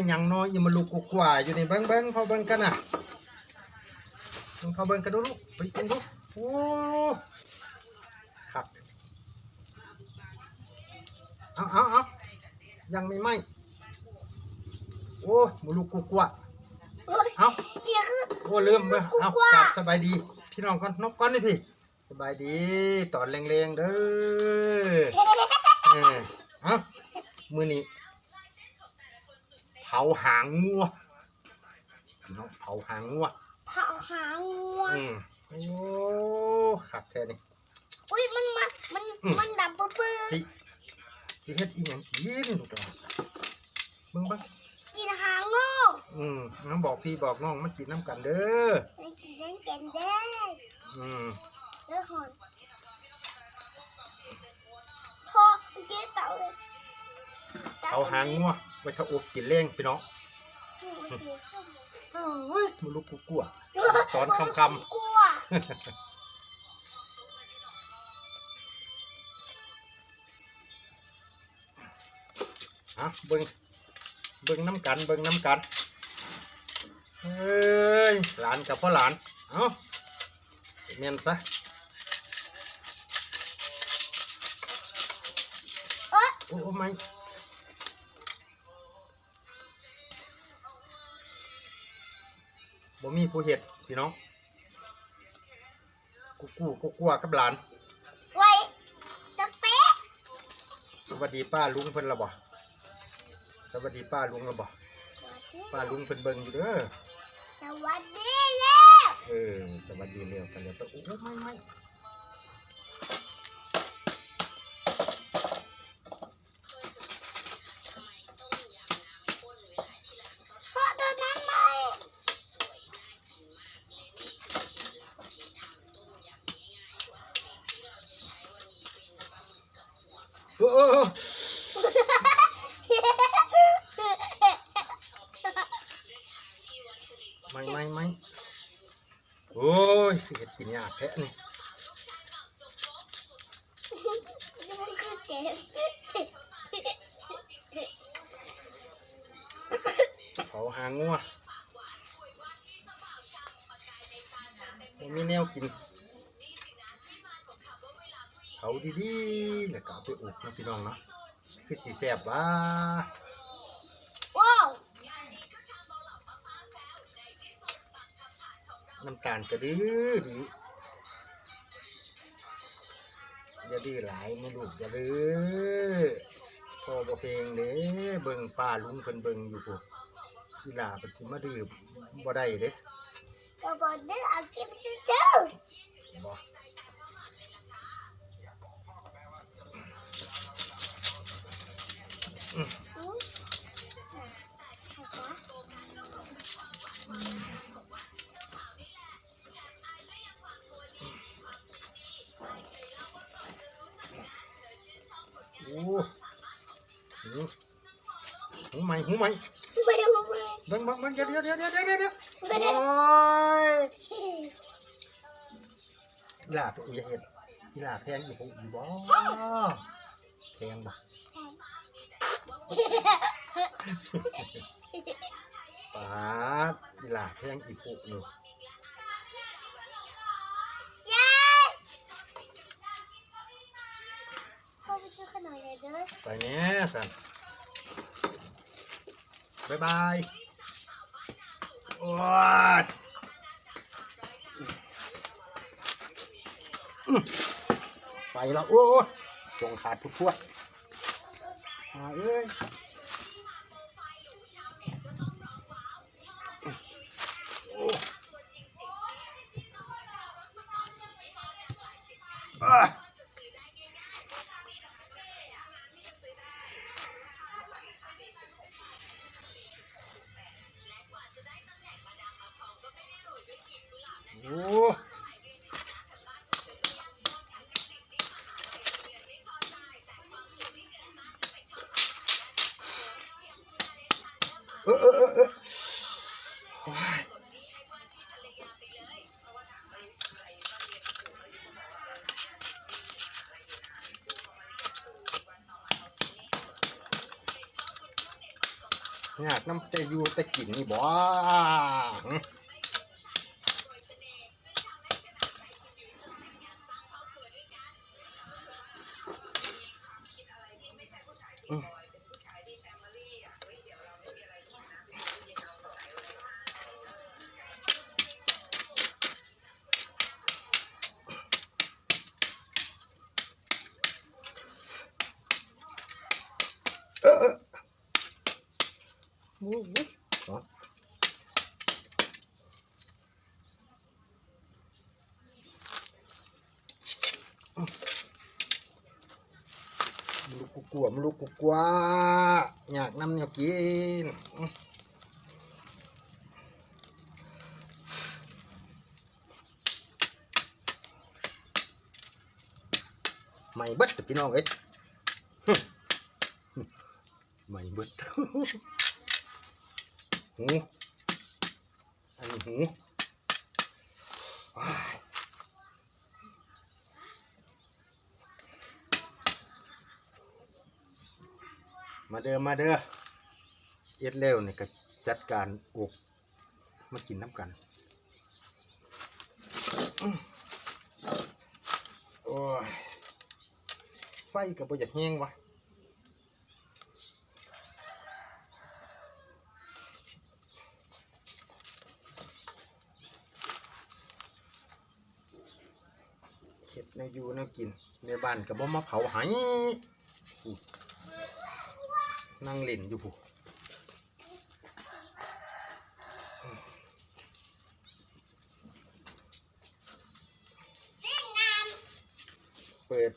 ม่นยังน้อยอย่ามาลุกกกว่าอยู่ในเบิ้งเบิ้งเขาเบิ้งกันน่ะเบิ่งเขาเบิ้งกันดูลูกไปกินดูโอ้ครับเอาเอาเอายังไม่ไหมโอ้มาลุกกกว่าเอาเดี๋ยวคือโอ้ลืมเว้ยเอากลับสบายดี พี่น้องก่อนนกก่อนนี่พี่สบายดีตอนแรงๆเด้อเออเอามือนี้ ผาหางงัวพี่น้องเผาหางงัวเผาหางวัวอืมโอ้ขับแค่นี้อุ้ยมันมันมันอืมมันดับปื้อสิสิเฮ็ดอีหยังกินลูกดอกเบิ่งเบิ่งๆกินหางโง่อืมน้องบอกพี่บอกน้องมากินน้ำกันเด้อไม่กินเล่นกันได้อืมเลิกหอนพอเจ๊เต่าเลยเผาหางงัว ไว้ถ้าอบกินแรงพี่น้องเฮ้ยมันลุกกูกลัวตอนค่ำกลัวอะเบิงเบิงน้ำกันเบิงน้ำกันเฮ้ยหลานกับพ่อหลานเอ้าเมียนซะโอ้โอ้ไม่ บ่มีผู้เห็ดพี่น้องกูกูกูกลัวกับหลานไว้ตะเป๊ะสวัสดีป้าลุงเพิ่นละบ่สวัสดีป้าลุงละบ่ป้าลุงเพิ่นเบิ่งอยู่เด้อสวัสดีแล้วเออสวัสดีเร็วกันเร็วโอ้ไม่ไม่ โอ้ยเห็ดกินยากแท้นี่มันคือเขาหางัวบ่มีแนวกินเขาดีๆแล้วก็เอาไปอบนะพี่น้องเนาะคือสีแสบว่า ว้าว น้ำตาลกระดื้อดื้ออย่าดื้อหลายไม่ลูกอย่าดื้อพ่อบ่เพลงเด้เบิ่งป้าลุงเพิ่นเบิ่งอยู่พุ่นอีฬาเป็นสิมาดื้อบ่ได้เด้เราบอกได้เอาเก็บซื้อ หูใหม่หูใหม่ไม่ไม่ไม่เบิ่งเบิ่งเบิ่งเดี๋ยวเดี๋ยวเดี๋ยวเดี๋ยวเดี๋ยวเดี๋ยวไม่โอ้ยอีหลาไปอุยาเห็ดอีหลาแพงอยู่บ่อยู่บ่แพงบ่ปาดอีหลาแพงอีปุนี่ยายพ่อไปซื้อขนมเลยเด้อไปแน่สัน บ๊ายบายโอ้ยไปแล้ว โอ้ยส่งขาดทุกพวดมาเอ้ยอ้อะ ยากน้ำจะอยู่แต่กินนี่บ่อืมเออเออโอ้โหร้อนมัน ลูกกูกลัวมลูกกูกลัวอยากน้ำเนี่ยกินไม่เบิดพี่น้องเอ้ยไม่เบิด หูอันนี้หูมาเด้อมาเด้อเอ็ดเร็วนี่ก็จัดการอกมากินน้ำกันโอ้ยไฟกับบ่อยากแห้งวะ เห็ดแนอยู่แนกินในบ้านกับบ่มาเผาหายนั่งเล่นอยู่ผู้เปิด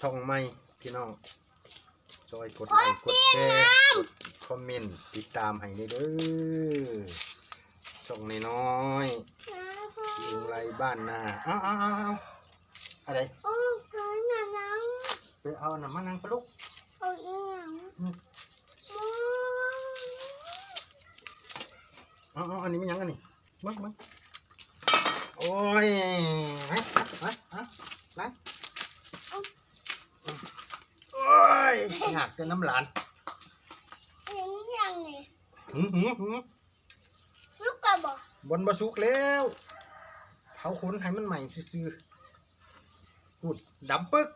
ช่องใหม่พี่น้องซอยกดไลค์กดแชร์กดคอมเมนต์ติดตามให้ได้เด้อช่องน้อยๆ ยิงไรบ้านนาเอาเอาเอาเอาอะไรโอ้ร้อนหนาวหนาวไปเอาน้ำมันนังปลาลูกเอาอีหยังอืมโอ้เอาเอาอันนี้ไม่ยังอันนี้มึงมึงโอ้ยฮะฮะฮะไรโอ้ยอยากจะน้ำหลานอันนี้ยังไงหืมหืมหืมลูกกระบอกบนบะสุกแล้ว เผาขนให้มันใหม่ซื่อๆพูดดำปึ๊ก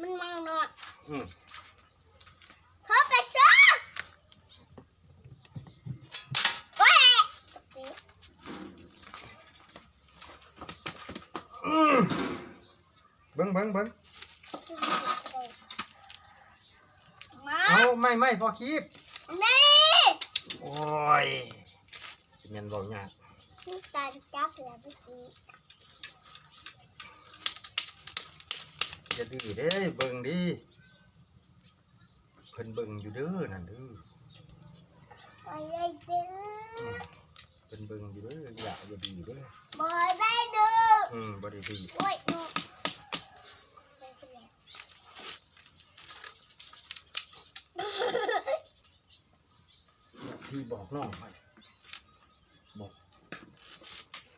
มันมังเนาะอืมเขาไปซื้อเว้ยอืมเบิ้งเบิ้งเบิ้งมาเอาไม่ไม่พอคีบนี่ โอ้ยเงินบอกยากมี การจับแล้วเมื่อกี้จะดื้อเด้เบิ่งดิเพิ่นเบิ่งอยู่เด้อนั่นเด้ออะไรเด้อเพิ่นเบิ่งอยู่เด้ออย่าอย่าดีเด้อบ่ได้เด้ออืมบ่ได้ดีโอ้ยหนูไปเสร็จแล้วพี่บอกน้องไปบอก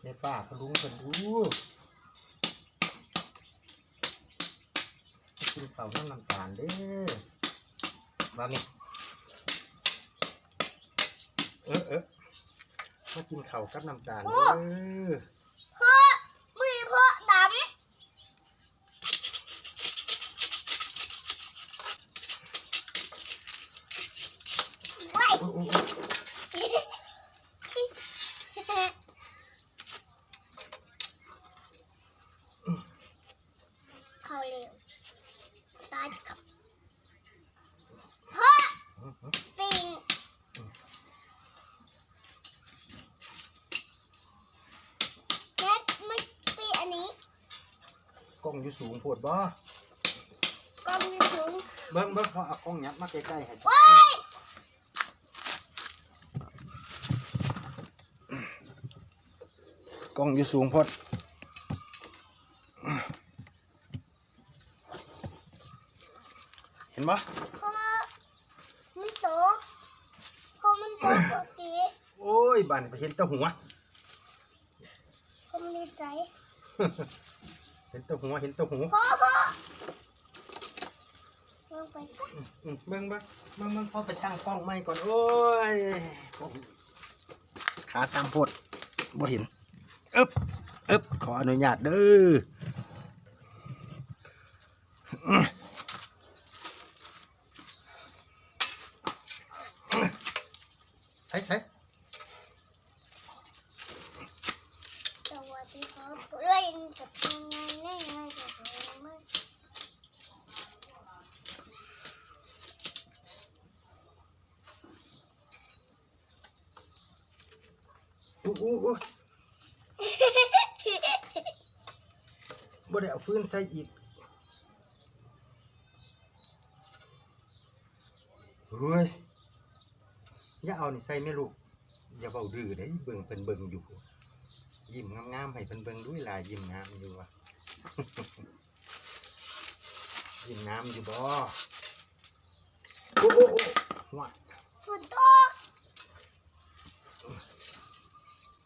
ในป่ากลุงกันดูกินข้าน้ำน้ำตาลเด้อมาเม่เออเออมากินเข่ากับน้ำตาลเด้อ กล้องอยู่สูงโพดบ่กล้องมีสูงเบิ้งเบิ้งเขาเอากล้องยัดมาใกล้ๆให้ว้ายกล้องอยู่สูงโพดเห็นบ่เพราะมันโตกเพราะมันโตกปกติโอ้ยบ้านไปเห็นแตะหัว เพราะมันนิสัย เห็นแตะหัวเห็นแตะหูเพราะเพราะลงไปสักอืมเบิ่งเบิ่งเบิ่งเบิ่งพอไปตั้งกล้องใหม่ก่อนโอ้ยขาตามโพดบ่เห็นอึบอึบขออนุญาตเด้อใส่ใส่ สวัสดีครับเล่นกับยังไงเล่นยังไงกับยังไง อู้อู้บ่ได้เอาฟืนใส่อีกเฮ้ยอย่าเอานี่ใส่แม่ลูกอย่าเบาดื้อเด้เบิ่งเพิ่นเบิ่งอยู่ ยิ้มงามๆให้เพิ่นเบิ่งด้วยลายยิ้มงามอยู่วะยิ้มงามอยู่บ่โอ้โอ้โอ้ว้าฝนตก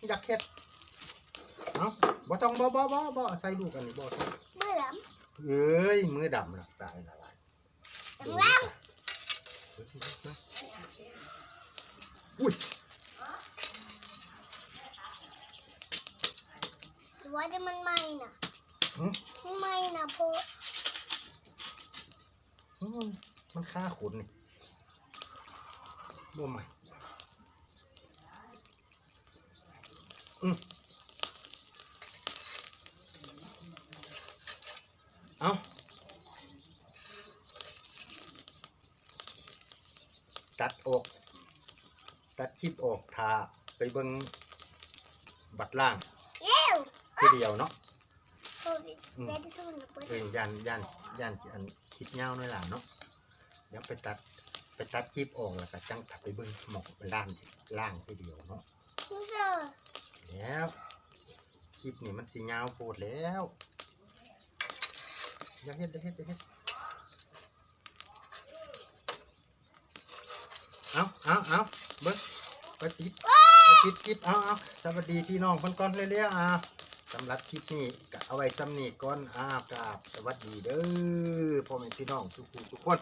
องเอ้ยมันเฮ็ดยากเติบอยู่ดิชัวมันสิใหม่เนาะเอ้าเฮ็ดกับหลานหลานน้อยกับอยากเฮ็ดเอ้าบ่ต้องบ่บ่บ่บ่ใส่ลูกอันนี้บ่ใส่เมื่อหลังเอ้ยมือดำนะตายละลายจังแล้ว อุ้ยว่าจะมันไหม้น่ะหืมมันไหม้น่ะเพราะอืมมันฆ่าขุนนี่บ่ใหม่อืม เอาตัดออก ตัดคลิปออกทาไปเบิ่งบัตรล่างเย้วทีเดียวเนาะโควิดเวทสุนทรเออยันยันยันอันคิดเงาหน่อยล่ะเนาะเดี๋ยวไปตัดไปตัดคลิปออกแล้วก็จังกลับไปเบิ่งหมอกไปล่างล่างทีเดียวเนาะนี่เจอ แล้วคลิปนี่มันสิยาวโพดแล้วอย่าเฮ็ดอย่าเฮ็ดอย่าเฮ็ดเอาเอาเอาเบิ่งไปติดไปติดคลิปเอาเอาสวัสดีพี่น้องเพิ่นก่อนเร็วๆอ่าสำหรับคลิปนี้ก็เอาไว้ซ้ำนี้ก่อนอ่ากราบสวัสดีเด้อพ่อแม่พี่น้องทุกผู้ทุกคน